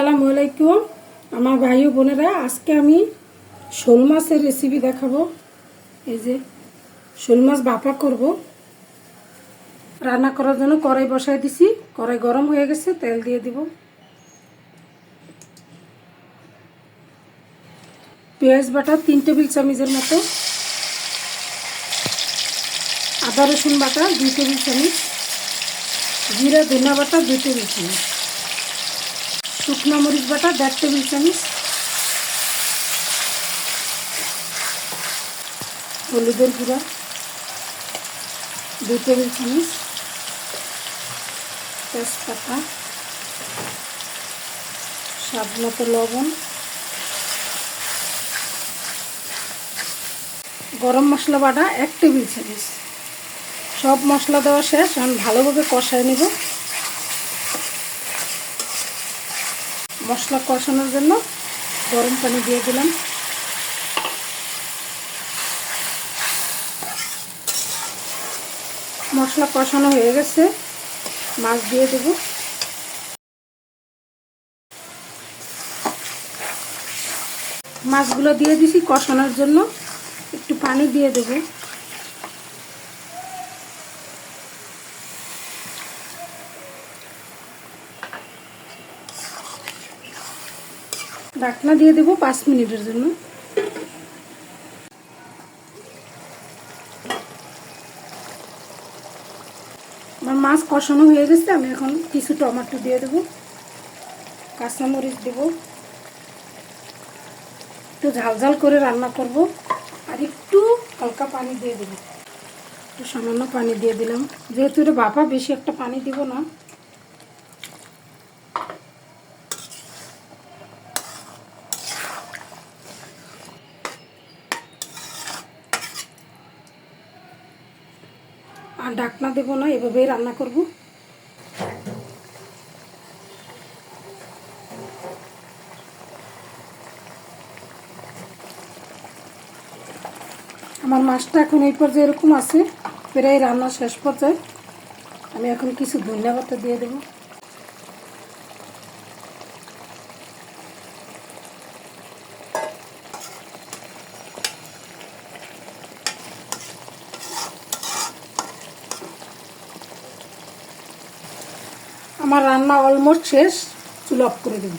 আসসালামু আলাইকুম। আমার ভাই বোনেরা, আজকে আমি শোল মাছের রেসিপি দেখাবো। এই যে শোল মাছ বাপা করব। রান্না করার জন্য কড়াই বসাই দিছি। কড়াই গরম হয়ে গেছে, তেল দিয়ে দিব। পেঁয়াজ বাটা তিন টেবিল চামচের মতো। আদা রসুন বাটা দুই টেবিল চামচ। জিরা ধনা বাটা দুই টেবিল চামচ। শুকনো মরিচ বাটা, দেড় টেবিল চামচ হলুদের গুঁড়া, দুই টেবিল চামচ তেজপাতা, স্বাদ মতো লবণ, গরম মশলা বাটা এক টেবিল চামচ। সব মশলা দেওয়া শেষ, আমি ভালোভাবে কষায় নিব। মশলা কষানোর জন্য গরম পানি দিয়ে দিলাম। মশলা কষানো হয়ে গেছে, মাছ দিয়ে দেব। মাছগুলো দিয়ে দিছি কষানোর জন্য, একটু পানি দিয়ে দেব। ঢাকনা দিয়ে দেবো পাঁচ মিনিটের জন্য। আমার মাছ কষানো হয়ে গেছে, আমি এখন কিছু টমেটো দিয়ে দেবো, কাঁচামরিচ দেব। একটু ঝাল ঝাল করে রান্না করব, আর একটু হালকা পানি দিয়ে দেবো। একটু সামান্য পানি দিয়ে দিলাম। যেহেতু এটা বাপা বেশি একটা পানি দিব না আর ডাকনা দেবো না, এভাবেই রান্না করব। আমার মাছটা এখন এই পর্যায়ে এরকম আছে, প্রায় রান্না শেষ পর্যায়ে। আমি এখন কিছু ধন্যবাদটা দিয়ে দেবো। আমার রান্না অলমোস্ট শেষ চুল অফ করে দেবো।